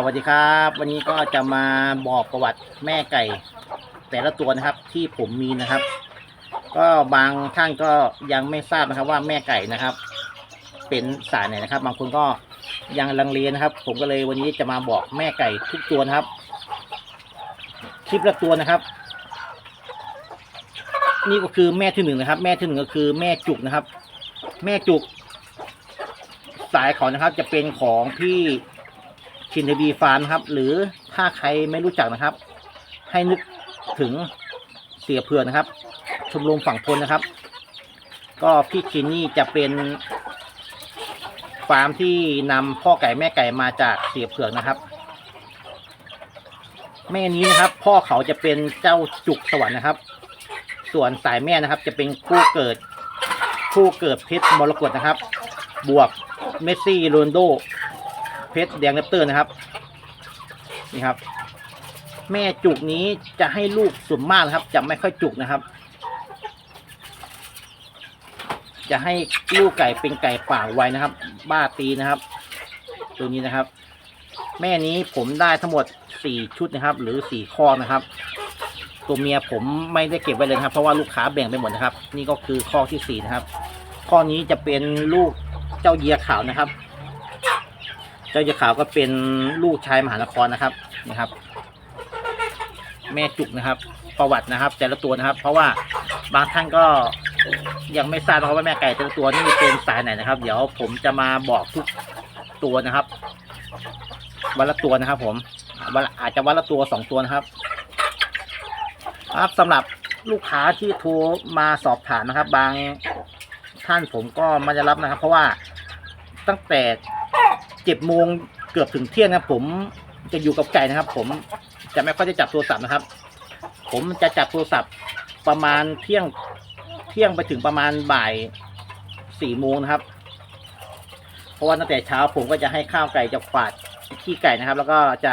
สวัสดีครับ วันนี้ก็จะมาบอกประวัติแม่ไก่ แต่ละตัวนะครับที่ผมมีนะครับ ก็บางท่านก็ยังไม่ทราบนะครับว่าแม่ไก่นะครับ เป็นสายไหนนะครับ บางคนก็ยังลังเลนะครับ ผมก็เลยวันนี้จะมาบอกแม่ไก่ทุกตัวนะครับ คลิปละตัวนะครับ นี่ก็คือแม่ที่หนึ่งนะครับ แม่ที่หนึ่งก็คือแม่จุกนะครับ แม่จุก สายเขานะครับจะเป็นของพี่ ชินทบีฟาร์มครับ หรือถ้าใครไม่รู้จักนะครับ ให้นึกถึงเสียเผื่อนะครับ ชมรมฝั่งพลนะครับ ก็พี่ชินนี่จะเป็นฟาร์มที่นำพ่อไก่แม่ไก่มาจากเสียเผือกนะครับ แม่นี้นะครับ พ่อเขาจะเป็นเจ้าจุกสวรรค์นะครับ ส่วนสายแม่นะครับ จะเป็นคู่เกิดคู่เกิดเพชรมรกตนะครับ บวกเมสซี่โรนโด ชรแดงเลปเตอร์นะครับ นี่ครับ แม่จุกนี้จะให้ลูกส่วนมากนะครับ จะไม่ค่อยจุกนะครับ จะให้ลูกไก่เป็นไก่ป่าไวนะครับ บ้าตีนะครับ ตัวนี้นะครับ แม่นี้ผมได้ทั้งหมดสี่ชุดนะครับ หรือสี่ข้อนะครับ ตัวเมียผมไม่ได้เก็บไว้เลยนะครับ เพราะว่าลูกค้าแบ่งไปหมดนะครับ นี่ก็คือข้อที่สี่นะครับ ข้อนี้จะเป็นลูกเจ้าเยียขาวนะครับ เจ้าเยียขาวก็เป็นลูกชายมหานครนะครับนะครับ แม่จุกนะครับ ประวัตินะครับ แต่ละตัวนะครับ เพราะว่าบางท่านก็ยังไม่ทราบนะครับว่าแม่ไก่แต่ละตัวนี่เป็นสายไหนนะครับ เดี๋ยวผมจะมาบอกทุกตัวนะครับ วันละตัวนะครับ ผมวันอาจจะวันละตัวสองตัวนะครับครับสำหรับลูกค้าที่โทรมาสอบถามนะครับ บางท่านผมก็ไมาจะรับนะครับ เพราะว่าตั้งแต่ เจ็ดโมงเกือบถึงเที่ยงนะผมจะอยู่กับไก่นะครับ ผมจะไม่ค่อยได้จับโทรศัพท์นะครับ ผมจะจับโทรศัพท์ประมาณเที่ยงเที่ยงไปถึงประมาณบ่ายสี่โมงนะครับ เพราะว่าตั้งแต่เช้าผมก็จะให้ข้าวไก่จะฝาดขี้ไก่นะครับ แล้วก็จะ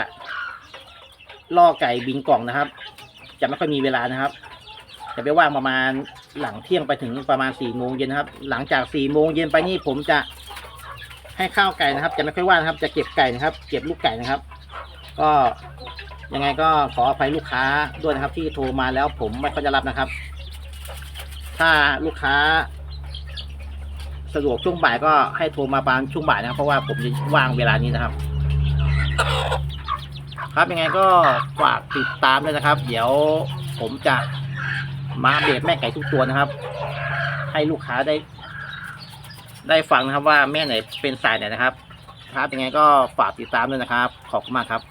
ล่อไก่บินกล่องนะครับ จะไม่ค่อยมีเวลานะครับ จะไปว่างประมาณหลังเที่ยงไปถึงประมาณสี่โมงเย็นนะครับ หลังจากสี่โมงเย็นไปนี่ผมจะ ให้ข้าวไก่นะครับ จะไม่ค่อยว่านะครับ จะเก็บไก่นะครับ เก็บลูกไก่นะครับ ก็ยังไงก็ขออภัยลูกค้าด้วยนะครับ ที่โทรมาแล้วผมไม่ค่อยจะรับนะครับ ถ้าลูกค้า สะดวกช่วงบ่ายก็ให้โทรมาประมาณช่วงบ่ายนะครับเพราะว่าผมจะว่างเวลานี้นะครับ ครับยังไงก็ฝากติดตามด้วยนะครับ เดี๋ยวผมจะมาอัปเดแม่ไก่ทุกตัวนะครับ ให้ลูกค้าได้ ได้ฟังนะครับว่าแม่ไหนเป็นสายไหนนะครับ ครับยังไงก็ฝากติดตามด้วยนะครับ ขอบคุณมากครับ